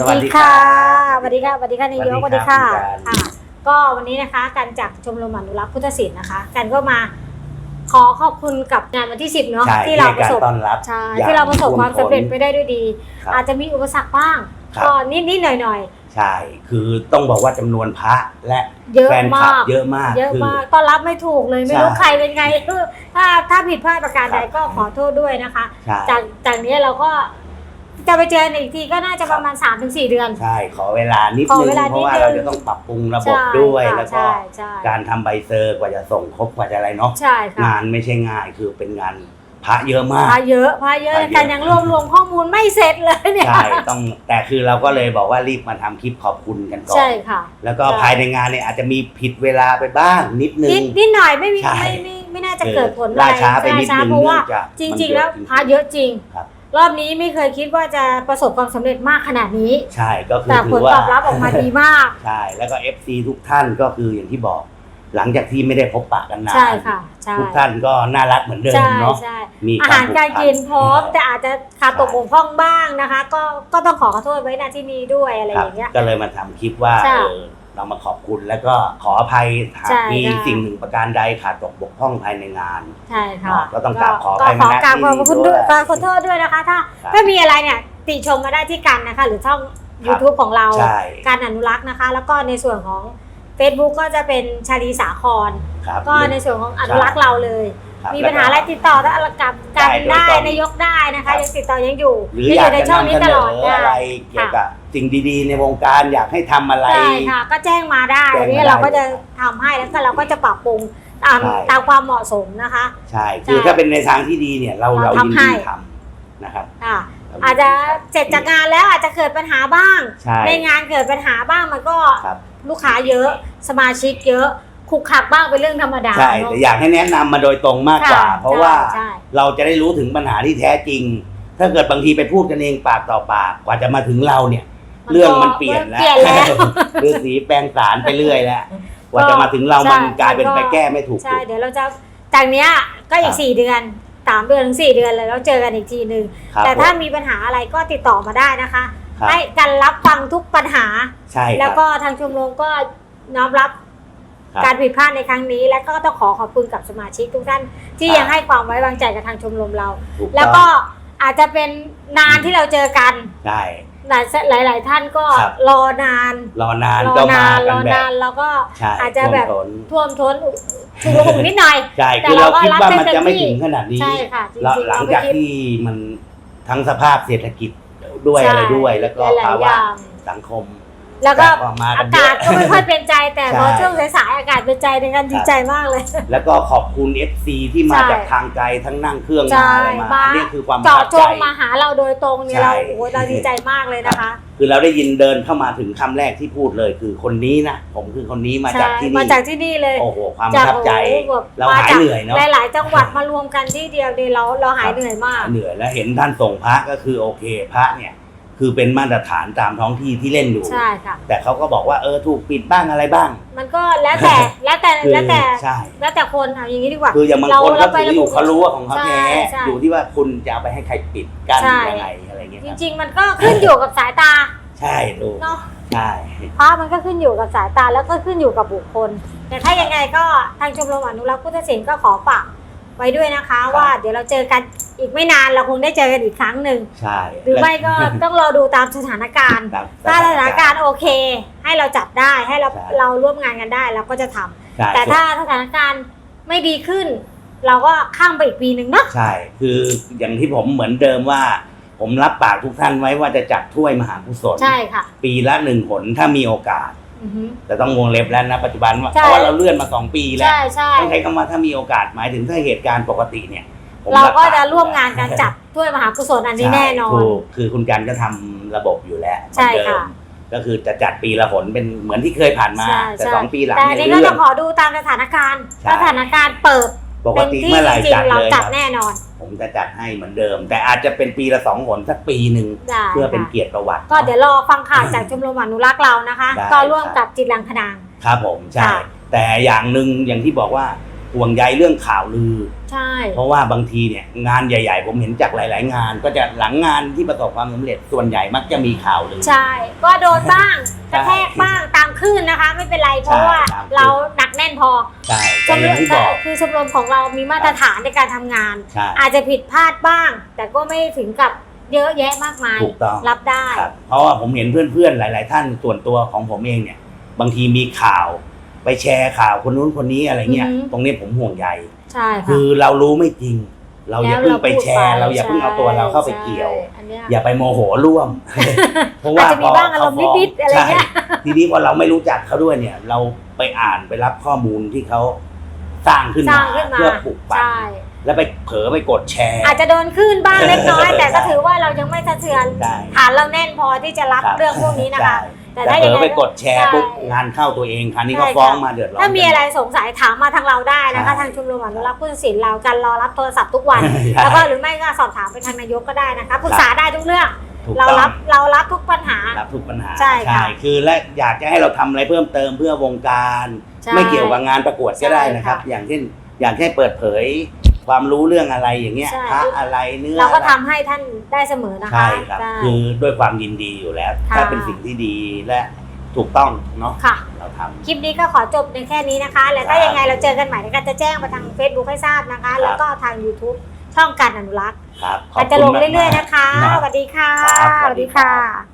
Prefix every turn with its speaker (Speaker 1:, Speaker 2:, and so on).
Speaker 1: สวัสดีค่ะ
Speaker 2: สวัสดีค่ะสวัสดีค่ะนายกสวัสดีค่ะ
Speaker 1: สวัสดีครับคุณการ
Speaker 2: ค่ะ ก็วันนี้นะคะกันจากชมรมอนุรักษ์พุทธศิลป์นะคะกันก็มาขอขอบคุณกับงานวันที่ 10เนาะ
Speaker 1: ใช่
Speaker 2: ที่เราประสบ
Speaker 1: ให้การต้อนรับ
Speaker 2: ใช่
Speaker 1: อย่าง
Speaker 2: ที่เราประสบความสำเร็จ
Speaker 1: ท่วมท้น
Speaker 2: ไปได้ด้วยดี
Speaker 1: ครับ
Speaker 2: อาจจะมีอุปสรรคบ้าง
Speaker 1: ครับ
Speaker 2: ก็นิดนิดๆหน่อยหน่อย
Speaker 1: ใช่คือต้องบอกว่าจำนวนพระและ
Speaker 2: ๆเยอะ
Speaker 1: แฟนคลับ
Speaker 2: มาก
Speaker 1: เยอะมาก
Speaker 2: เยอะ
Speaker 1: คือ
Speaker 2: มากต้อนรับไม่ถูกเลยไม่รู้
Speaker 1: ใช่
Speaker 2: ใครเป็นไงถ้าถ้าผิดพลาดประการใด
Speaker 1: ครับ
Speaker 2: ก็ขอโทษด้วยนะคะ
Speaker 1: ใช่
Speaker 2: จากจากนี้เราก็ จะไปเจอกันอีกทีก็น่าจะ
Speaker 1: ครั
Speaker 2: ป
Speaker 1: บ
Speaker 2: ระมาณ 3-4 เดือน
Speaker 1: ใช่ ขอเวลานิด
Speaker 2: ขอ
Speaker 1: นึง
Speaker 2: เวลา
Speaker 1: เพราะว่า
Speaker 2: นิดนึง
Speaker 1: เราจะต้องปรับปรุงระบบ
Speaker 2: ใช่
Speaker 1: ด้วย
Speaker 2: ค่ะ
Speaker 1: แล้วก็
Speaker 2: ใช่ใช่
Speaker 1: การทำใบเซอร์กว่าจะส่งครบกว่าจะอะไรเนาะ
Speaker 2: ใช่ค่ะ
Speaker 1: งานไม่ใช่ง่าย คือเป็นงานพระเยอะมาก
Speaker 2: พาเยอะพาเยอะ
Speaker 1: พาเยอะ
Speaker 2: กันยังรวบรวมข้อมูลไม่เสร็จเลยเนี่ย
Speaker 1: ใช่ ต้อง แต่คือเราก็เลยบอกว่ารีบมาทำคลิปขอบคุณกันก่อน
Speaker 2: ใช่ค่ะ
Speaker 1: แล้วก็
Speaker 2: ใช่
Speaker 1: ภายในงานเนี่ยอาจจะมีผิดเวลาไปบ้างนิดนึ
Speaker 2: นิ
Speaker 1: ง
Speaker 2: ดนิดหน่อยไม่มี
Speaker 1: ใช่
Speaker 2: ไม่ไม่ไม่น่าจะ
Speaker 1: เออ
Speaker 2: เกิดผล
Speaker 1: ล่าช้าไปนิดนึง
Speaker 2: เพราะว่า
Speaker 1: เนื่องจาก
Speaker 2: จ
Speaker 1: มัน
Speaker 2: ริง
Speaker 1: เย
Speaker 2: ๆ
Speaker 1: อะ
Speaker 2: แล้ว
Speaker 1: จริงๆ
Speaker 2: พาเยอะจริง
Speaker 1: ครับ
Speaker 2: รอบนี้ไม่เคยคิดว่าจะประสบความสำเร็จมากขนาดนี้
Speaker 1: ใช่ก็คือ
Speaker 2: แต่ผ
Speaker 1: ถื
Speaker 2: ล
Speaker 1: อว่า
Speaker 2: ตอบรับออกมาดีมาก
Speaker 1: ใช่แล้วก็ FC ทุกท่านก็คืออย่างที่บอก หลังจากที่ไม่ได้พบปะกันนาน
Speaker 2: ใช่ค่ะ ใช่
Speaker 1: ทุกท่านก็น่ารักเหมือนเดิม
Speaker 2: ใช่
Speaker 1: เนาะ
Speaker 2: ใช่
Speaker 1: มี
Speaker 2: อาหารการกินพร้อมแต่
Speaker 1: ค
Speaker 2: อาจจะขาดตกบกพร่องบ้างนะคะ ก็ก็ต้องขอขอโทษไว้ณที่นี้ด้วยอะไร
Speaker 1: รั
Speaker 2: อบย่างเงี้ย
Speaker 1: ก็เลยมาทำคลิปว่า
Speaker 2: ใช่
Speaker 1: เออ เรามาขอบคุณแล้วก็ขออภัยหาก
Speaker 2: ใช่
Speaker 1: มี
Speaker 2: ค่ะ
Speaker 1: สิ่งหนึ่งประการใดขาดตกบกพร่องภายในงาน
Speaker 2: ใช่ค่ะ
Speaker 1: ก็ต้องกราบขออภัย
Speaker 2: ก็ขอ
Speaker 1: มาณ
Speaker 2: กราบขอบ
Speaker 1: ที่
Speaker 2: คุณ
Speaker 1: นี้
Speaker 2: ด้วย
Speaker 1: ด้วย
Speaker 2: ขอขอโทษด้วยนะคะ ถ้า
Speaker 1: ครับ
Speaker 2: ถ้ามีอะไรเนี่ยติชมมาได้ที่กันนะคะ หรือช่อง
Speaker 1: ครับ
Speaker 2: YouTube ของเรา
Speaker 1: ใช่
Speaker 2: การอนุรักษ์นะคะ แล้วก็ในส่วนของ Facebook ก็จะเป็นชาลีสาคร
Speaker 1: ครับ
Speaker 2: ก็ในส่วนของอนุรักษ์เราเลย
Speaker 1: ครับ
Speaker 2: มีปัญหาอะไรติดต่อกับกับกัน
Speaker 1: ได้
Speaker 2: ได้
Speaker 1: โดยตรง
Speaker 2: นายกได้นะ
Speaker 1: ครั
Speaker 2: คะ
Speaker 1: บ
Speaker 2: ยังติดต่อยังอยู่
Speaker 1: หรืออยาก
Speaker 2: ใน
Speaker 1: จะ
Speaker 2: ช่อง
Speaker 1: นำ
Speaker 2: นี้
Speaker 1: เส
Speaker 2: ต
Speaker 1: น
Speaker 2: ล
Speaker 1: อ
Speaker 2: อดได้
Speaker 1: อะไรเกี่ยวกับสิ่งดีๆ ในวงการอยากให้ทำอะไร
Speaker 2: ใช่ค่ะก็แจ้งมาได้
Speaker 1: แจ้งมา
Speaker 2: นี่เราก็
Speaker 1: ได้
Speaker 2: จะทำให้แล้วก็เราก็จะปรับปรุงตาม
Speaker 1: ใช่
Speaker 2: ตามความเหมาะสมนะคะ
Speaker 1: ใช่คือ
Speaker 2: ใช่
Speaker 1: ถ้าเป็นในทางที่ดีเนี่ยเรา
Speaker 2: เรา
Speaker 1: เรายิน
Speaker 2: ทำให้
Speaker 1: ดีทำนะครับ
Speaker 2: ค่ะอาจจะเสร็จจากงานแล้วอาจจะเกิดปัญหาบ้าง
Speaker 1: ใช่
Speaker 2: ในงานเกิดปัญหาบ้างมันก็
Speaker 1: ครับ
Speaker 2: ลูกค้าเยอะสมาชิกเยอะ ขุกขักบ้างเป็นเรื่องธรรมดา
Speaker 1: ใช่
Speaker 2: เนอะ
Speaker 1: แต่อยากให้แนะนำมาโดยตรงมากกว่า
Speaker 2: ค่ะ
Speaker 1: เพราะว่า
Speaker 2: ใช่
Speaker 1: เราจะได้รู้ถึงปัญหาที่แท้จริง ถ้าเกิดบางทีไปพูดกันเองปากต่อปากกว่าจะมาถึงเราเนี่ย
Speaker 2: มัน
Speaker 1: เรื่อง
Speaker 2: ก็
Speaker 1: มันเปลี่ยนแล้ว
Speaker 2: เปลี่ยนแล้ว
Speaker 1: คือสีแปลงสารไปเรื่อยแล้วกว่าจะมาถึงเรา
Speaker 2: ใช่
Speaker 1: มันกลายเป็นไปแก้ไม่ถูก
Speaker 2: ใช่
Speaker 1: จุด
Speaker 2: เดี๋ยวเราจะจากเนี้ยก็อี
Speaker 1: ค
Speaker 2: ก
Speaker 1: รับ
Speaker 2: สี่เดือนสามเดือนถึงสี่เดือนเลยแล้วเจอกันอีกทีหนึ่ง
Speaker 1: ครับ
Speaker 2: แต่ถ้า
Speaker 1: ผม
Speaker 2: มีปัญหาอะไรก็ติดต่อมาได้นะคะ
Speaker 1: ครับ
Speaker 2: ให้กันรับฟังทุกปัญหา
Speaker 1: ใช่ค
Speaker 2: แล้ว
Speaker 1: รับ
Speaker 2: ก็ทางชมรมก็น้อมรับ
Speaker 1: ครับ
Speaker 2: การผิดพลาดในครั้งนี้ และก็ต้องขอขอบคุณกับสมาชิกทุกท่านที่
Speaker 1: ครับ
Speaker 2: ยังให้ความไว้วางใจกับทางชมรมเรา
Speaker 1: ถูต้อง
Speaker 2: แล้วก็อาจจะเป็นนานที่เราเจอกัน
Speaker 1: ใช่
Speaker 2: หลายหลายๆท่านก็
Speaker 1: ครับ
Speaker 2: รอนาน
Speaker 1: รอนาน
Speaker 2: รอ
Speaker 1: ก็มานา
Speaker 2: น
Speaker 1: กั
Speaker 2: ร
Speaker 1: น
Speaker 2: อ
Speaker 1: แบ
Speaker 2: นา
Speaker 1: บ
Speaker 2: นแล้วก็
Speaker 1: ใช่
Speaker 2: อาจจะแบบ
Speaker 1: ท่วมท้น
Speaker 2: ท่วมท้นชุกระหุกนิดหน่อย
Speaker 1: ใช่
Speaker 2: แต่
Speaker 1: คือเรา
Speaker 2: เราก็
Speaker 1: คิดว่า
Speaker 2: รับ
Speaker 1: มัน
Speaker 2: เต็ม
Speaker 1: จะไม่
Speaker 2: ที่
Speaker 1: ถึงขนาดนี้
Speaker 2: ใช่ค่ะจริงๆ
Speaker 1: แล้วหลังจาก
Speaker 2: เราไม่คิด
Speaker 1: ที่มันทั้งสภาพเศรษฐกิจด้วย
Speaker 2: ใช่
Speaker 1: อะไรด้วย แล้วก็
Speaker 2: หลายๆ
Speaker 1: ภาวะ
Speaker 2: อย่าง
Speaker 1: สังคม
Speaker 2: แล้วก็
Speaker 1: ต่มากั
Speaker 2: อาน
Speaker 1: เย
Speaker 2: กา
Speaker 1: อะ
Speaker 2: ศก็ไม่ค่อยเป็นใจ แต่พอ
Speaker 1: ใช่
Speaker 2: ช่วงสายๆอากาศเป็นใจในกันดีใจมากเลย
Speaker 1: แล้วก็ขอบคุณ FC ที่มา
Speaker 2: ใช่
Speaker 1: จากทางไกลทั้งนั่งเครื่อง
Speaker 2: ใช่
Speaker 1: มาอะไรมา
Speaker 2: มา
Speaker 1: อันนี่คือความประ
Speaker 2: เจาะ
Speaker 1: ทับ
Speaker 2: จ
Speaker 1: ใจ
Speaker 2: งมาหาเราโดยตรงเนี่ย
Speaker 1: ใช่
Speaker 2: เราโอ้โหเราดีใจมากเลยนะคะ
Speaker 1: คือเราได้ยินเดินเข้ามาถึงคำแรกที่พูดเลยคือคนนี้นะผมคือคนนี้มาจาก
Speaker 2: ใช่
Speaker 1: ที่
Speaker 2: มา
Speaker 1: นี่
Speaker 2: จากที่นี่เลย
Speaker 1: โอ้โหความประทับใจ
Speaker 2: โอ้โหแบบ
Speaker 1: เรา
Speaker 2: ม
Speaker 1: หาย
Speaker 2: จาก
Speaker 1: เหนื่อยเนาะ
Speaker 2: หลายๆจังหวัดมารวมกันที่เดียวเนี่ยเราเราหายเหนื่อยมาก
Speaker 1: เหนื่อยแล้วเห็นท่านส่งพระก็คือโอเคพระเนี่ย คือเป็นมาตรฐานตามท้องที่ที่เล่นอยู่
Speaker 2: ใช่ค่ะ
Speaker 1: แต่เขาก็บอกว่าเออถูกปิดบ้างอะไรบ้าง
Speaker 2: มันก็แล้วแต่แล้วแต่
Speaker 1: คือ
Speaker 2: แล้วแต่
Speaker 1: ใช่
Speaker 2: แล้วแต่คนเอาอย่างนี้ดีกว่า
Speaker 1: คืออย่างบางคน
Speaker 2: เรา
Speaker 1: เขาถืออยู่
Speaker 2: เราไป
Speaker 1: เขารู้ว่าของเขา
Speaker 2: ใช่
Speaker 1: แท้
Speaker 2: ใช่
Speaker 1: อยู่ที่ว่าคุณจะเอาไปให้ใครปิดกั้น
Speaker 2: ใช่
Speaker 1: ยังไงอะไรเงี้ย
Speaker 2: จ
Speaker 1: ครับ
Speaker 2: ริง ๆ มันก็ขึ้นอยู่กับสายตา
Speaker 1: ใช่ถูก
Speaker 2: เนาะ
Speaker 1: ใช่
Speaker 2: เพราะมันก็ขึ้นอยู่กับสายตาแล้วก็ขึ้นอยู่กับบุคคล แต่ถ้ายังไงก็ทางชมรมอนุรักษ์พุทธศิลป์ก็ขอฝากไว้ด้วยนะคะ ว่าเดี๋ยวเราเจอกัน อีกไม่นานเราคงได้เจอกันอีกครั้งหนึ่ง
Speaker 1: ใช่
Speaker 2: หรือไม่ก็ต้องรอดูตามสถานการณ์
Speaker 1: ครับ
Speaker 2: ถ้าสถานการณ์โอเค ให้เราจัดได้ให้เรา
Speaker 1: ใช่
Speaker 2: เราร่วมงานกันได้เราก็จะทำ
Speaker 1: ใช่
Speaker 2: แต่ถ้าสถานการณ์ไม่ดีขึ้น เราก็ข้ามไปอีกปีหนึ่งเนาะ
Speaker 1: ใช่คืออย่างที่ผมเหมือนเดิมว่า ผมรับปากทุกท่านไว้ว่าจะจัดถ้วยมหากุศล
Speaker 2: ใช่ค่ะ
Speaker 1: ปีละหนึ่งผลถ้ามีโอกาส
Speaker 2: อือฮึ
Speaker 1: แต่ต้องวงเล็บแล้วนะปัจจุบันว่า
Speaker 2: ใช่
Speaker 1: เพราะว่าเราเลื่อนมาสองปีแล้ว
Speaker 2: ใช่ใช่
Speaker 1: ต้องใช้คำว่าถ้ามีโอกาสหมายถึงถ้าเหตุการณ์ปกติเนี่ย ผม
Speaker 2: เราก็
Speaker 1: บป
Speaker 2: จะร่วมงานกันจัดถ้วยมหากุศลอันนี้
Speaker 1: ใช่
Speaker 2: แน่นอน
Speaker 1: ถูกคือคุณกันก็ทำระบบอยู่แล้ว
Speaker 2: ใช่
Speaker 1: เหมือนเดิ
Speaker 2: ค่ะ
Speaker 1: มก็คือจะจัดปีละหนเป็นเหมือนที่เคยผ่านมา
Speaker 2: ใช่
Speaker 1: แต่
Speaker 2: ใช่
Speaker 1: สองปีหลัง
Speaker 2: แต่อัน
Speaker 1: เนี่ย
Speaker 2: นี้ก็
Speaker 1: เลื่อ
Speaker 2: จะ
Speaker 1: น
Speaker 2: ขอดูตามสถานการณ์
Speaker 1: ใช่
Speaker 2: สถานการณ์เปิด
Speaker 1: ปก
Speaker 2: เป็น
Speaker 1: ติ
Speaker 2: ที่
Speaker 1: เมื่อไหร่
Speaker 2: จริ
Speaker 1: จั
Speaker 2: ง
Speaker 1: ด
Speaker 2: ๆเรา
Speaker 1: เลยค
Speaker 2: จั
Speaker 1: รั
Speaker 2: ด
Speaker 1: บ
Speaker 2: แน่นอน
Speaker 1: ผมจะจัดให้เหมือนเดิม แต่อาจจะเป็นปีละสองหนสักปีหนึ่ง
Speaker 2: ได้
Speaker 1: เพื่อเป็น
Speaker 2: ค่ะ
Speaker 1: เกียรติประวัติ
Speaker 2: ก็เดี๋ยวรอฟังข่าวจากชมรมอนุรักษ์เรานะคะ
Speaker 1: ได้
Speaker 2: ก็ร่วม
Speaker 1: ครับ
Speaker 2: กับจิตรลังคณาง
Speaker 1: ครับผมใช่
Speaker 2: ค่ะ
Speaker 1: แต่อย่างหนึ่งอย่างที่บอกว่า ห่วงใยเรื่องข่าวลือ
Speaker 2: ใช่
Speaker 1: เพราะว่าบางทีเนี่ยงานใหญ่ ๆ ผมเห็นจากหลาย ๆ งาน ก็จะหลังงานที่ประสบความสำเร็จส่วนใหญ่มักจะมีข่าวลือ
Speaker 2: ใช่ ก็โดนบ้างก
Speaker 1: ใช่
Speaker 2: ระแทกบ้างตามคลื่นนะคะ ไม่เป็นไรเพราะว่า
Speaker 1: ตามคลื่น
Speaker 2: เราหนักแน่นพอ
Speaker 1: ใช่
Speaker 2: ช
Speaker 1: แต่
Speaker 2: ม
Speaker 1: อ
Speaker 2: ร
Speaker 1: ย่าง
Speaker 2: ม
Speaker 1: ที่บอก
Speaker 2: คือชมรมของเรามีมาตรฐานในการทำงาน
Speaker 1: ใช่
Speaker 2: อาจจะผิดพลาดบ้าง แต่ก็ไม่ถึงกับเยอะแยะมากมาย
Speaker 1: ถูกต้อง
Speaker 2: รับได้
Speaker 1: ครับเพราะว่าผมเห็นเพื่อนๆ หลาย ๆ ท่านส่วนตัวของผมเองเนี่ย บางทีมีข่าว ไปแชร์ข่าวคนนู้นคนนี้อะไรเงี้ย
Speaker 2: อือหือ
Speaker 1: ตรงนี้ผมห่วงใย
Speaker 2: ใช่ค่ะ
Speaker 1: คือเรารู้ไม่จริง เราอย่าเพิ่งไปแชร์
Speaker 2: แล้ว
Speaker 1: เราอย่าเพิ่งเอาตัวเราเข้าไปเกี่ยว
Speaker 2: ใช่อันเนี้ย
Speaker 1: อย่าไปโมโหร่วม เพราะว่า
Speaker 2: อาจจะมีบ้างอารมณ์นิดๆอะไรเงี้ย
Speaker 1: ใช่ทีนี้พอเราไม่รู้จักเขาด้วยเนี่ย เราไปอ่านไปรับข้อมูลที่เขาสร้างขึ้น
Speaker 2: สร้า
Speaker 1: มา
Speaker 2: งขึ้นมา
Speaker 1: เพื่อปลุกปั่น
Speaker 2: ใช่
Speaker 1: แล้วไปเผลอไปกดแชร์
Speaker 2: อาจจะโดนขึ้นบ้างเล็กน้อย แต่ก็
Speaker 1: ใช่
Speaker 2: ถือว่าเรายังไม่สะเทือน
Speaker 1: ใช่
Speaker 2: ฐานเราแน่นพอที่จะรับ
Speaker 1: ครับ
Speaker 2: เรื่องพวกนี้นะคะ
Speaker 1: ใช่
Speaker 2: แต่
Speaker 1: แต่
Speaker 2: ถ้า
Speaker 1: เผล
Speaker 2: ยัง
Speaker 1: อ
Speaker 2: ไง
Speaker 1: ไปกดแชร์
Speaker 2: ใช่
Speaker 1: ปุ๊บงานเข้าตัวเองคราวนี้ก็
Speaker 2: ใช่ค่ะ
Speaker 1: ฟ้องมาเดือดร้อน
Speaker 2: ถ้ามีอะไรสงสัยถามมาทางเราได้นะคะ
Speaker 1: ใช่
Speaker 2: ทางชมรมอนุรักษ์พุทธศิลป์เรากันรอรับโทรศัพท์ทุกวัน
Speaker 1: ใช่
Speaker 2: แล้วก็หรือไม่ก็สอบถามไปทางนายกก็ได้นะคะปรึกษาได้ทุกเรื่อง
Speaker 1: ถูก
Speaker 2: เรา
Speaker 1: ต้อง
Speaker 2: รับเรารับทุกปัญหา
Speaker 1: รับทุกปัญหา
Speaker 2: ใช่ค่ะ
Speaker 1: คือและอยากจะให้เราทำอะไรเพิ่มเติมเพื่อวงการ
Speaker 2: ใช่
Speaker 1: ไม่เกี่ยวกับงานประกวดก็ได้นะครับ
Speaker 2: ใช่ค่ะ
Speaker 1: อย่างเช่น อยากให้เปิดเผย ความรู้เรื่องอะไรอย่างเงี้ย
Speaker 2: ใช่
Speaker 1: พระอะไรเนื้อ
Speaker 2: เราก็
Speaker 1: อะไร
Speaker 2: ทำให้ท่านได้เสมอนะคะ
Speaker 1: ใช่ครับ
Speaker 2: ใช่
Speaker 1: คือด้วยความยินดีอยู่แล้ว
Speaker 2: ค่ะ
Speaker 1: ถ้าเป็นสิ่งที่ดีและถูกต้องเนาะ
Speaker 2: ค่ะ
Speaker 1: เราทำ
Speaker 2: คลิปนี้ก็ขอจบในแค่นี้นะคะ แล้วถ้า
Speaker 1: ครับ
Speaker 2: ยังไงเราเจอกันใหม่แล้วก็จะแจ้งมาทาง Facebook ให้ทราบนะคะ
Speaker 1: ครับ
Speaker 2: แล้วก็ทาง YouTube ช่องการอนุรักษ์
Speaker 1: ครับขอบ
Speaker 2: เราจะ
Speaker 1: คุณ
Speaker 2: ลง
Speaker 1: มากๆ
Speaker 2: เรื่อยๆนะคะ
Speaker 1: นะ
Speaker 2: สวัสดีค่ะ
Speaker 1: ครับส
Speaker 2: ส
Speaker 1: วั
Speaker 2: วั
Speaker 1: ส
Speaker 2: ส
Speaker 1: ดี
Speaker 2: ดี
Speaker 1: ครั
Speaker 2: ค่ะ
Speaker 1: บ